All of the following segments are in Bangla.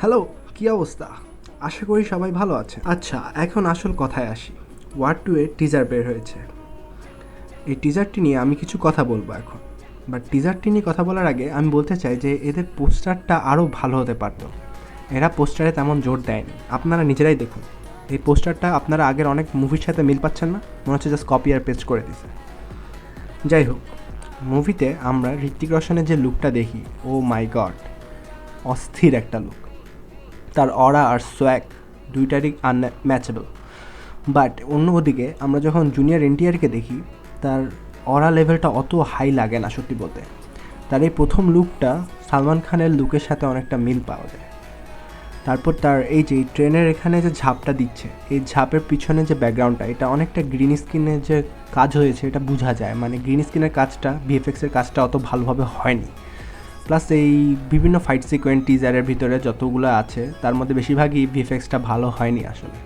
হ্যালো, কী অবস্থা? আশা করি সবাই ভালো আছে আচ্ছা এখন আসল কথায় আসি। ওয়ার টু এর টিজার বের হয়েছে। এই টিজারটি নিয়ে আমি কিছু কথা বলব এখন। বাট টিজারটি নিয়ে কথা বলার আগে আমি বলতে চাই যে, এদের পোস্টারটা আরও ভালো হতে পারতো। এরা পোস্টারে তেমন জোর দেয়নি। আপনারা নিজেরাই দেখুন। এই পোস্টারটা আপনারা আগের অনেক মুভির সাথে মিল পাচ্ছেন না। মনে হচ্ছে জাস্ট কপি আর পেস্ট করে দিছে যাই হোক, মুভিতে আমরা ঋত্বিক রোশনের যে লুকটা দেখি ও মাই গড অস্থির একটা লুক তার অরা আর সোয়াগ দুইটারই আনম্যাচেবল বাট অন্যদিকে, আমরা যখন জুনিয়র এনটিআরকে দেখি, তার অরা লেভেলটা অত হাই লাগে না, সত্যি বলতে। তার এই প্রথম লুকটা সালমান খানের লুকের সাথে অনেকটা মিল পাওয়া যায়। তারপর তার এই যে ট্রেনের এখানে যে ঝাপটা দিচ্ছে, এই ঝাপের পিছনে যে ব্যাকগ্রাউন্ডটা এটা অনেকটা গ্রিন স্ক্রিনের যে কাজ হয়েছে, এটা বোঝা যায়। মানে গ্রিন স্ক্রিনের কাজটা ভিএফএক্সের কাজটা অত ভালোভাবে হয়নি। প্লাস এই বিভিন্ন ফাইট সিকোয়েন্ট টিজারের ভিতরে যতগুলো আছে, তার মধ্যে বেশিরভাগই ভিএফএক্সটা ভালো হয়নি আসলে।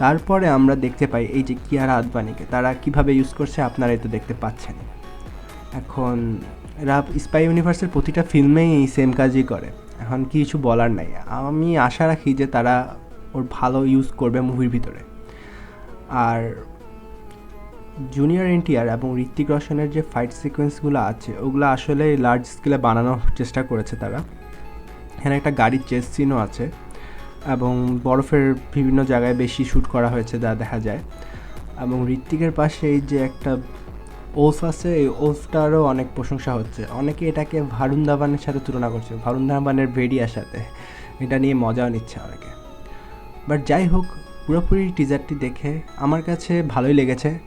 তারপরে আমরা দেখতে পাই এই যে কিয়ারা আদবানিকে তারা কীভাবে ইউজ করছে আপনারা এই তো দেখতে পাচ্ছেন। এখন এরা স্পাই ইউনিভার্সের প্রতিটা ফিল্মেই এই সেম কাজই করে। এখন কিছু বলার নাই। আমি আশা রাখি যে তারা ওর ভালো ইউজ করবে মুভির ভিতরে। আর জুনিয়র এনটিআর এবং ঋত্বিক রোশনের যে ফাইট সিকোয়েন্সগুলো আছে, ওগুলো আসলে লার্জ স্কেলে বানানোর চেষ্টা করেছে তারা। এখানে একটা গাড়ির চেস সিনও আছে এবং বরফের বিভিন্ন জায়গায় বেশি শ্যুট করা হয়েছে যা দেখা যায়। এবং ঋত্বিকের পাশে এই যে একটা ওফ আছে, এই ওলফটারও অনেক প্রশংসা হচ্ছে। অনেকে এটাকে ভারুন ধাবানের সাথে তুলনা করছে ভারুন ধাবানের ভেড়িয়ার সাথে। এটা নিয়ে মজাও নিচ্ছে অনেকে। বাট যাই হোক, পুরোপুরি টিজারটি দেখে আমার কাছে ভালোই লেগেছে।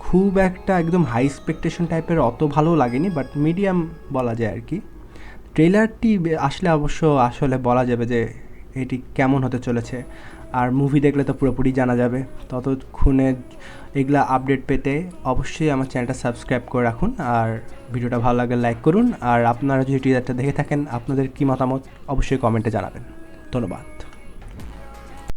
খুব একটা একদম হাই এক্সপেকটেশন টাইপের অত ভালো লাগেনি বাট মিডিয়াম বলা যায় আর কি। ট্রেলারটি আসলে অবশ্য আসলে বলা যাবে যে এটি কেমন হতে চলেছে। আর মুভি দেখলে তো পুরোপুরি জানা যাবে। ততক্ষণে এগুলা আপডেট পেতে অবশ্যই আমার চ্যানেলটা সাবস্ক্রাইব করে রাখুন। আর ভিডিওটা ভালো লাগলে লাইক করুন। আর আপনারা যদি টিজারটা দেখে থাকেন, আপনাদের কী মতামত? অবশ্যই কমেন্টে জানাবেন। ধন্যবাদ।